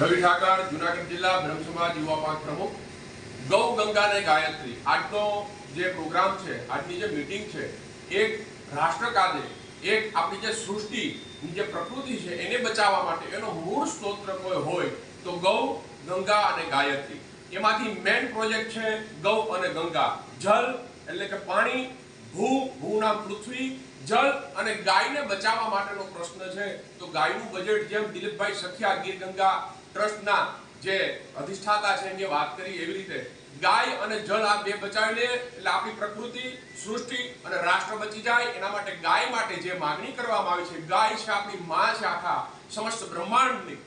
રવિ ઠાકર, જુનાગઢ જિલ્લા, બ્રહ્મ યુવા પાંખ પ્રમુખ. ગૌ ગંગા ને ગાયત્રી. આજનો જે પ્રોગ્રામ છે, આજની જે મીટિંગ છે, એક રાષ્ટ્ર એક આપણી જે સૃષ્ટિની જે પ્રકૃતિ છે, એને બચાવવા માટે, એનો મૂળ સ્ત્રોત્ર કોઈ હોય, તો ગૌ, ગંગા અને ગાયત્રી. એમાંથી મેન પ્રોજેક્ટ છે, ગૌ અને ગંગા. જલ એટલે કે પાણી, ભૂ ભૂ નામ પૃથ્વી, જળ અને ગાયને બચાવવા માટેનો પ્રશ્ન છે, તો ગાયનું બજેટ જેમ દિલીપભાઈ સખિયા, ગીર ગંગા ટ્રસ્ટના જે અધિષ્ઠાતા છે એમણે વાત કરી એવી રીતે ગાય અને જળ આ બે બચાવી લે એટલે આપણી પ્રકૃતિ, સૃષ્ટિ અને રાષ્ટ્ર બચી જાય. એના માટે ગાય માટે જે માગણી કરવામાં આવી છે, ગાય છે આપણી માં છે આખા સમસ્ત બ્રહ્માંડની.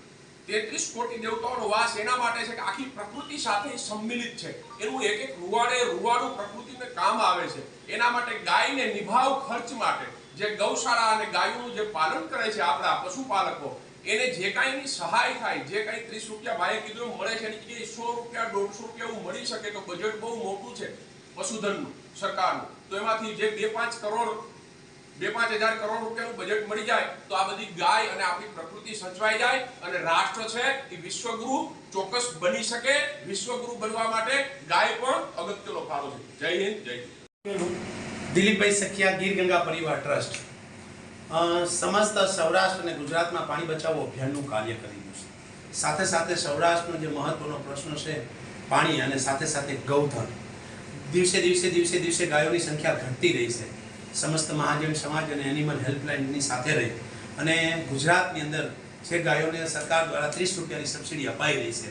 તેત્રીસ કોટી દેવતાઓનો વાસ એના માટે છે કે આખી પ્રકૃતિ સાથે સંમિલિત છે. એનું એક એક રૂવાડે રૂવાડું પ્રકૃતિને કામ આવે છે. એના માટે ગાયને નિભાવ ખર્ચ માટે જે ગૌશાળા અને ગાયોનું જે પાલન કરે છે આપણા પશુપાલકો એને જે કાંઈની સહાય થાય, જે કાંઈ ત્રીસ રૂપિયા ભાઈએ કીધું મળે છે એની જગ્યાએ સો રૂપિયા, દોઢસો રૂપિયા એવું મળી શકે તો બજેટ બહુ મોટું છે પશુધનનું, સરકારનું. તો એમાંથી જે બે પાંચ કરોડ, બે પાંચ હજાર કરોડ રૂપિયાનું બજેટ મળી જાય, તો આ બધી ગાય અને આપણી પ્રકૃતિ સચવાઈ જાય અને રાષ્ટ્ર છે એ વિશ્વગુરુ ચોક્કસ બની શકે, વિશ્વગુરુ બનવા માટે ગાય પણ અગત્યનો ફાળો છે. જય હિન્દ જય. દિલીપભાઈ સખિયા ગીર ગંગા પરિવાર ટ્રસ્ટ. સમસ્ત સૌરાષ્ટ્ર અને ગુજરાતમાં પાણી બચાવો અભિયાનનું કાર્ય કરી રહ્યું છે. સાથે સાથે સૌરાષ્ટ્રનો જે મહત્વનો પ્રશ્ન છે પાણી અને સાથે સાથે ગૌધન. દિવસે દિવસે દિવસે દિવસે ગાયોની સંખ્યા ઘટતી રહી છે. સમસ્ત મહાજન સમાજ અને એનિમલ હેલ્પલાઇનની સાથે રહી. અને ગુજરાતની અંદર જે ગાયોને સરકાર દ્વારા ત્રીસ રૂપિયાની સબસિડી અપાઈ રહી છે.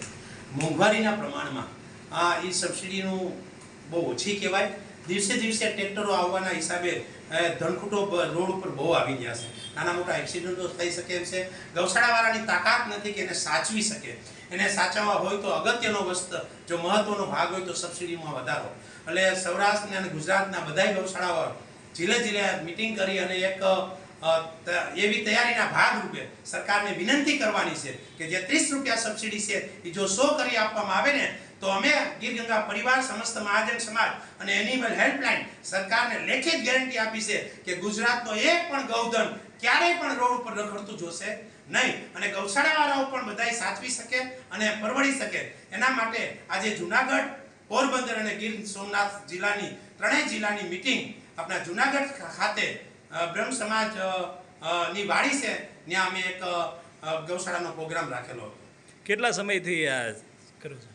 મોંઘવારીના પ્રમાણમાં આ એ સબસિડીનું બહુ ઓછી કહેવાય. દિવસે દિવસે ટ્રેક્ટરો આવવાના હિસાબે ધનખૂટો રોડ ઉપર બહુ આવી ગયા છે. નાના મોટા એક્સિડન્ટો થઈ શકે એમ છે. ગૌશાળાવાળાની તાકાત નથી કે એને સાચવી શકે. એને સાચવવા હોય તો અગત્યનો વસ્ત, જો મહત્વનો ભાગ હોય તો સબસિડીમાં વધારો. એટલે સૌરાષ્ટ્ર અને ગુજરાતના બધાય ગૌશાળાઓ જિલ્લે જિલ્લે મિટિંગ કરી અને એક એવી તૈયારીના ભાગરૂપે સરકારને વિનંતી કરવાની છે કે જે ત્રીસ રૂપિયા સબસિડી છે, એ જો સો કરી આપવામાં આવે ને, તો અમે ગીર ગંગા પરિવાર, સમસ્ત મહાજન સમાજ અને એનિમલ હેલ્પલાઇન સરકારને લેખિત ગેરંટી આપી છે કે ગુજરાતનો એક પણ ગૌધન ક્યારેય પણ રોડ ઉપર રખડતું જોશે નહીં. અને ગૌશાળાવાળાઓ પણ બધાય સાચવી શકે અને પરવડી શકે. એના માટે આજે જુનાગઢ પોરબંદર અને ગીર સોમનાથ જિલ્લાની ત્રણેય જિલ્લાની મિટિંગ આપણા જુનાગઢ ખાતે બ્રહ્મ સમાજની વાડી છે ત્યાં અમે એક ગૌશાળાનો પ્રોગ્રામ રાખેલો હતો. કેટલા સમયથી આ કરો છો?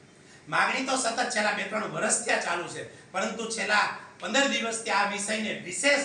માગણી તો સતત છેલ્લા બે ત્રણ વર્ષથી આ ચાલુ છે પરંતુ છેલ્લા પંદર દિવસથી આ વિષયને વિશેષ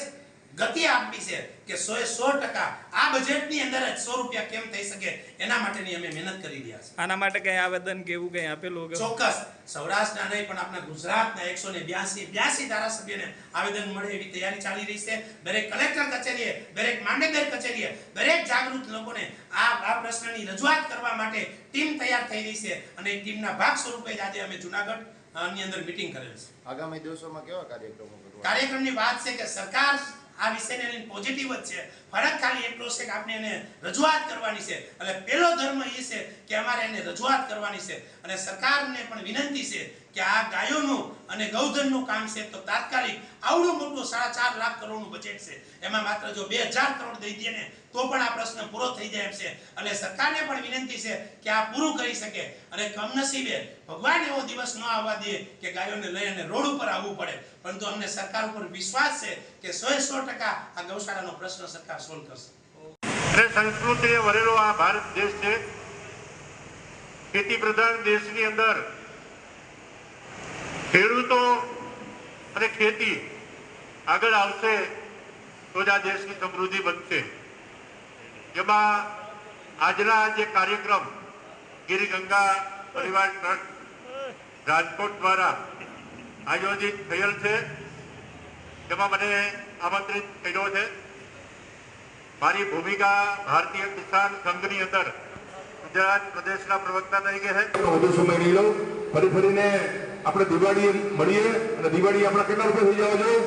ગતિ આપવી છે કે સો એ સો ટકા આ બજેટની અંદર જ સો રૂપિયા કેમ થઈ શકે એના માટેની અમે મહેનત કરી રહ્યા છે આના માટે કઈ આવેદન કે એવું કઈ આપેલું કે ચોક્કસ. સૌરાષ્ટ્રના નહીં પણ આપણા ગુજરાતના એકસો ને બ્યાસી બ્યાસી ધારાસભ્યને આવેદન મળે એવી તૈયારી ચાલી રહી છે. દરેક કલેક્ટર કચેરીએ દરેક માંડેદાર કચેરીએ દરેક જાગૃત લોકોને આ આ પ્રશ્નની રજૂઆત કરવા માટે ટીમ તૈયાર થઈ રહી છે અને એ ટીમના ભાગ સ્વરૂપે જ આજે અમે જુનાગઢ અ, અંદર મિટિંગ કરેલ છે. આગામી દિવસોમાં કેવા કાર્યક્રમો કરવા કાર્યક્રમની વાત છે કે સરકાર આ વિષયને લઈને પોઝિટિવ જ છે. ફરક ખાલી એટલો છે કે આપણે એને રજૂઆત કરવાની છે. એટલે પહેલો ધર્મ એ છે કે અમારે એને રજૂઆત કરવાની છે. અને સરકારને પણ વિનંતી છે કે આ ગાયોનું અને ગૌધનનું કામ છે તો તાત્કાલિક આવડું મોટું સાડા ચાર લાખ કરોડનું બજેટ છે. એમાં માત્ર જો બે હજાર કરોડ દઈ દે ને, તો પણ આ પ્રશ્ન પૂરો થઈ જાય એમ છે. એટલે સરકારને પણ વિનંતી છે કે આ પૂરું કરી શકે અને કમનસીબે ભગવાન એવો દિવસ ન આવવા દે કે ગાયોને લઈ અને રોડ ઉપર આવવું પડે. પરંતુ અમને સરકાર ઉપર વિશ્વાસ છે કે સો સો ટકા આ ગૌશાળાનો પ્રશ્ન સરકાર સોલ્વ કરશે. સંસ્કૃતિએ વરેલો આ ભારત દેશ છે. ખેતી પ્રધાન દેશની અંદર ખેડૂતો અને ખેતી આગળ આવશે તો જ આ દેશની સમૃદ્ધિ બનશે. જેમાં આજના જે કાર્યક્રમ ગિરિગંગા પરિવાર ટ્રસ્ટ, રાજકોટ દ્વારા આયોજિત થયેલ છે. તેમાં મને આમંત્રિત કર્યો છે. મારી ભૂમિકા ભારતીય કિસાન સંઘની અંદર ગુજરાત પ્રદેશના પ્રવક્તા તરીકે છે. વધુ સમય લઉં ફરી ફરીને આપણે દિવાળી મળીએ અને દિવાળી આપણા કેટલા રૂપિયા થઈ જવા જોઈએ?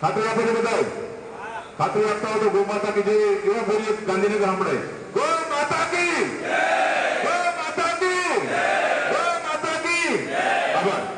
ખાતરી આપે છે બતાવો ખાતરી આપતા હોય તો ગૌ માતા કે જે એવા બોલીએ ગાંધીનગર સાંભળાય ગૌ માતા કી!